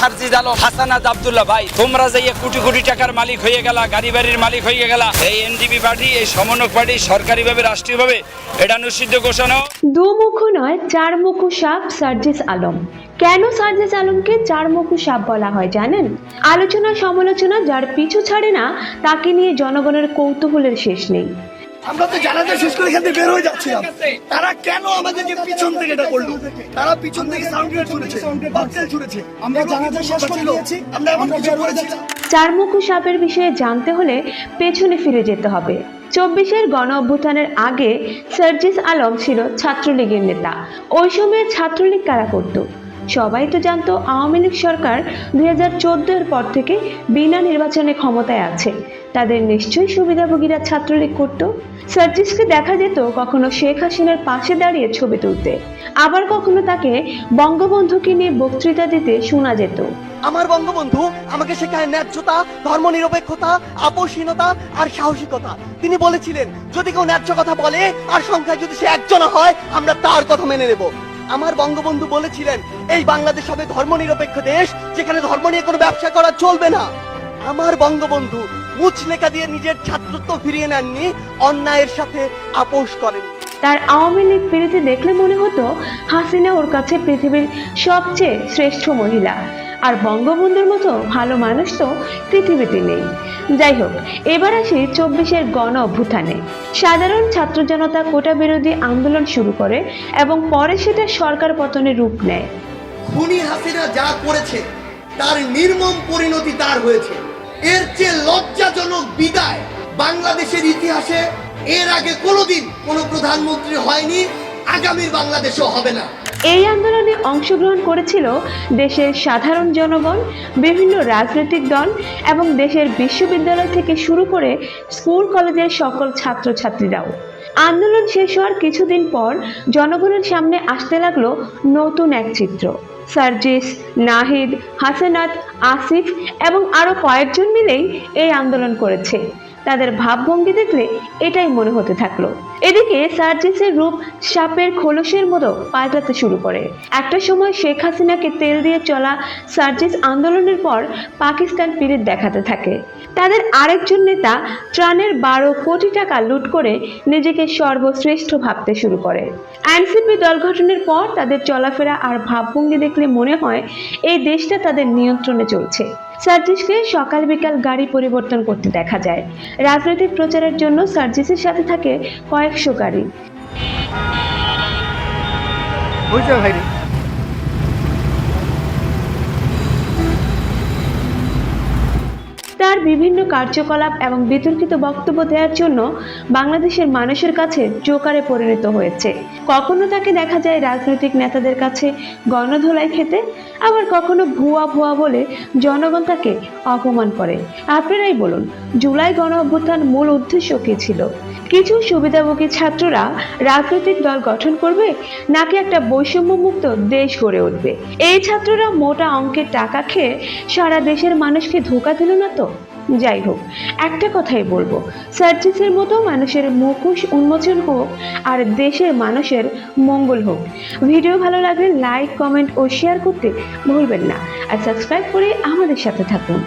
সার্জিদ আলম হাসানাত আব্দুল্লাহ ভাই। তোমরা যে এই কোটি কোটি টাকার মালিক হয়ে গেলা, গাড়ি বাড়ির মালিক হয়ে গেলা, এই এনডিপি পার্টি, এই সমন্বয়ক পার্টি, সরকারিভাবে, রাষ্ট্রীয়ভাবে, এটা নিষিদ্ধ ঘোষণা। দুমুখো নয় চার মুখো সাপ, সার্জিস আলম। কেন সার্জিস আলমকে চার মুখো সাপ বলা হয় জানেন? আলোচনা সমালোচনা যার পিছু ছাড়ে না, তাকে নিয়ে জনগণের কৌতূহলের শেষ নেই। আমরা তো জানাজা শেষ করে এখান থেকে বের হয়ে যাচ্ছিলাম। তারা কেন আমাদেরকে পিছন থেকে এটা করল? তারা পিছন থেকে সাউন্ড গ্রেড ছুড়েছে ককটেল ছুড়েছে। আমরা জানাজা শেষ করে নিয়েছি আমরা এমন কিছু করেছি যাচ্ছি। চারমুখো সাপের বিষয়ে জানতে হলে পেছনে ফিরে যেতে হবে। চব্বিশের গণ অভ্যুত্থানের আগে সার্জিস আলম ছিল ছাত্রলীগের নেতা। ওই সময়ে ছাত্রলীগ কারা করত? সবাই তো জানতো আওয়ামী লীগ সরকার দুই হাজার পর থেকে বিনা নির্বাচনে ক্ষমতায় আছে। তাদের নিশ্চয়ই সুবিধাভোগীরা ছাত্রলীগ করত। সার্জিসকে দেখা যেত কখনো শেখ হাসিনার পাশে দাঁড়িয়ে ছবি তুলতে। আবার কখনো তাকে বঙ্গবন্ধুকে নিয়ে বক্তৃতা দিতে শোনা যেত। আমার বঙ্গবন্ধু আমাকে শেখায় ন্যায্যতা, ধর্মনিরপেক্ষতা, আপোষহীনতা আর সাহসিকতা। তিনি বলেছিলেন, যদি কেউ ন্যায্য কথা বলে আর সংখ্যায় যদি সে একজন হয়, আমরা তার কথা মেনে নেব। আমার বঙ্গবন্ধু বলেছিলেন, এই বাংলাদেশ হবে ধর্মনিরপেক্ষ দেশ, যেখানে ধর্ম নিয়ে কোনো ব্যবসা করা চলবে না। আমার বঙ্গবন্ধু মুচলেখা দিয়ে নিজের ছাত্রত্ব ফিরিয়ে নেননি অন্যায়ের সাথে আপোষ করেন। তার আওয়ামী লীগ পিড়িতে দেখলে মনে হতো হাসিনা ওর কাছে পৃথিবীর সবচেয়ে শ্রেষ্ঠ মহিলা। আর বঙ্গবন্ধুর মতো ভালো মানুষ তো পৃথিবীতে নেই। যাই হোক এবার আসি চব্বিশের গণ অভ্যুত্থানে। সাধারণ ছাত্র জনতা কোটা বিরোধী আন্দোলন শুরু করে এবং পরে সেটা সরকার পতনের রূপ নেয়। খুনি হাসিনা যা করেছে তার নির্মম পরিণতি তার হয়েছে। এর চেয়ে লজ্জাজনক বিদায় বাংলাদেশের ইতিহাসে এর আগে কোনোদিন কোনো প্রধানমন্ত্রী হয়নি, আগামীর বাংলাদেশও হবে না। এই আন্দোলনে অংশগ্রহণ করেছিল দেশের সাধারণ জনগণ, বিভিন্ন রাজনৈতিক দল এবং দেশের বিশ্ববিদ্যালয় থেকে শুরু করে স্কুল কলেজের সকল ছাত্রছাত্রীরাও। আন্দোলন শেষ হওয়ার কিছুদিন পর জনগণের সামনে আসতে লাগল নতুন এক চিত্র। সার্জিস, নাহিদ, হাসানাত, আসিফ এবং আরও কয়েকজন মিলেই এই আন্দোলন করেছে। তাদের ভাবভঙ্গি দেখলে এটাই মনে হতে থাকল। এদিকে সার্জিসের রূপ সাপের খোলসের মতো পাল্টাতে শুরু করে। একটা সময় শেখ হাসিনাকে তেল দিয়ে চলা সার্জিস আন্দোলনের পর পাকিস্তান পিরিত দেখাতে থাকে। তাদের আরেকজন নেতা ত্রাণের বারো কোটি টাকা লুট করে নিজেকে সর্বশ্রেষ্ঠ ভাবতে শুরু করে। এনসিপি দল গঠনের পর তাদের চলাফেরা আর ভাবভঙ্গি দেখলে মনে হয় এই দেশটা তাদের নিয়ন্ত্রণে চলছে। সার্জিসকে সকাল বিকাল গাড়ি পরিবর্তন করতে দেখা যায়। রাজনৈতিক প্রচারের জন্য সার্জিসের সাথে থাকে কয়েকশো গাড়ি। তার বিভিন্ন কার্যকলাপ এবং বিতর্কিত বক্তব্য দেওয়ার জন্য বাংলাদেশের মানুষের কাছে জোকারে পরিণত হয়েছে। কখনো তাকে দেখা যায় রাজনৈতিক নেতাদের কাছে গণধোলাই খেতে আবার কখনো ভুয়া ভুয়া বলে জনগণ তাকে অপমান করে। আপনারাই বলুন জুলাই গণ অভ্যুত্থান মূল উদ্দেশ্য কী ছিল? কিছু সুবিধাভোগী ছাত্ররা রাজনৈতিক দল গঠন করবে, নাকি একটা বৈষম্যমুক্ত দেশ গড়ে উঠবে? এই ছাত্ররা মোটা অঙ্কের টাকা খেয়ে সারা দেশের মানুষকে ধোকা দিল না তো? যাই হোক, একটা কথাই বলব, সার্জিসের মতো মানুষের মুখোশ উন্মোচন হোক আর দেশের মানুষের মঙ্গল হোক। ভিডিও ভালো লাগলে লাইক কমেন্ট ও শেয়ার করতে ভুলবেন না। আর সাবস্ক্রাইব করে আমাদের সাথে থাকুন।